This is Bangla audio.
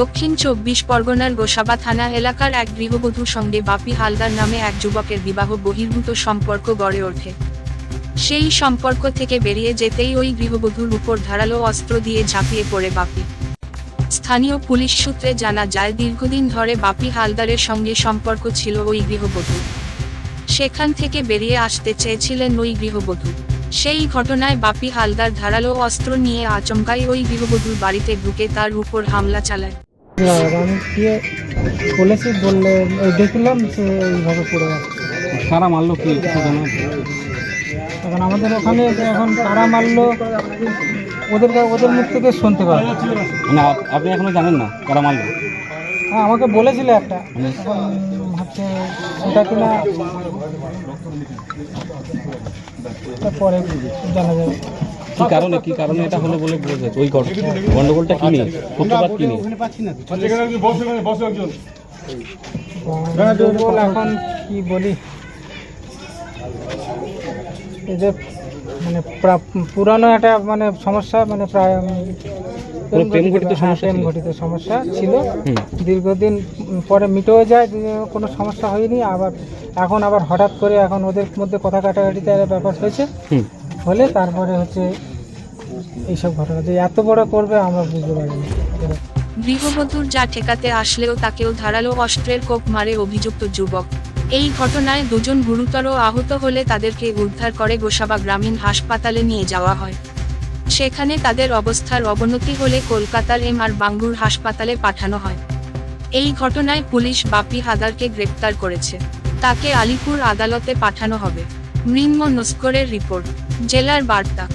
দক্ষিণ চব্বিশ পরগনার গোসাবা থানা এলাকার এক গৃহবধূর সঙ্গে বাপি হালদার নামে এক যুবকের বিবাহ বহির্ভূত সম্পর্ক গড়ে ওঠে। সেই সম্পর্ক থেকে বেরিয়ে যেতেই ওই গৃহবধূর উপর ধারালো অস্ত্র দিয়ে ঝাঁপিয়ে পড়ে বাপি। স্থানীয় পুলিশ সূত্রে জানা যায়, দীর্ঘদিন ধরে বাপি হালদারের সঙ্গে সম্পর্ক ছিল ওই গৃহবধূ সেখান থেকে বেরিয়ে আসতে চেয়েছিলেন ওই গৃহবধূ। সেই ঘটনায় বাপি হালদার ধারালো অস্ত্র নিয়ে আচমকাই ওই গৃহবধূর বাড়িতে ঢুকে তার উপর হামলা চালায়। আমি গিয়ে বলেছি বললে দেখলাম সে এইভাবে পড়ে যাচ্ছে কারা মারলো কি? এখন আমাদের ওখানে যে এখন কারা মারলো ওদের ওদের মুখ থেকে শুনতে মানে আপনি এখনও জানেন না কারা মারলো? হ্যাঁ আমাকে বলেছিল একটা। মানে ওটা কিনা ওটা পরে জানা যাবে। কি কারণে কি কারণে এটা হলো বলে বোঝা যাচ্ছে? ওই গন্ডগোলটা কি নিয়ে? সূত্রপাত কি নিয়ে? এখন কি বলি? এই যে মানে প্রা- পুরানো একটা মানে সমস্যা মানে প্রায় প্রেম ঘটিত হ্যাঁ, সমস্যা প্রেম ছিল? ঘটিত সমস্যা ছিল। দীর্ঘদিন পরে মিটেও যায় কোনো সমস্যা হয়নি আবার এখন আবার হঠাৎ করে এখন ওদের মধ্যে কথা কাটাকাটিতে একটা ব্যাপার হয়েছে। হলে তারপরে হচ্ছে এইসব ঘটনা যে এত বড় করবে আমরা বুঝতে পারিনি গৃহবধূর যা ঠেকাতে আসলেও তাকেও ধারালো অস্ত্রের কোপ মারে অভিযুক্ত যুবক। এই ঘটনায় দুজন গুরুতর আহত হলে তাদেরকে উদ্ধার করে গোসাবা গ্রামীণ হাসপাতালে নিয়ে যাওয়া হয়। সেখানে তাদের অবস্থার অবনতি হলে কলকাতার এম আর বাঙ্গুর হাসপাতালে পাঠানো হয়। এই ঘটনায় পুলিশ বাপি হাদারকে গ্রেপ্তার করেছে। তাকে আলিপুর আদালতে পাঠানো হবে। মৃন্ম নস্করের রিপোর্ট, জেলার বার্তা।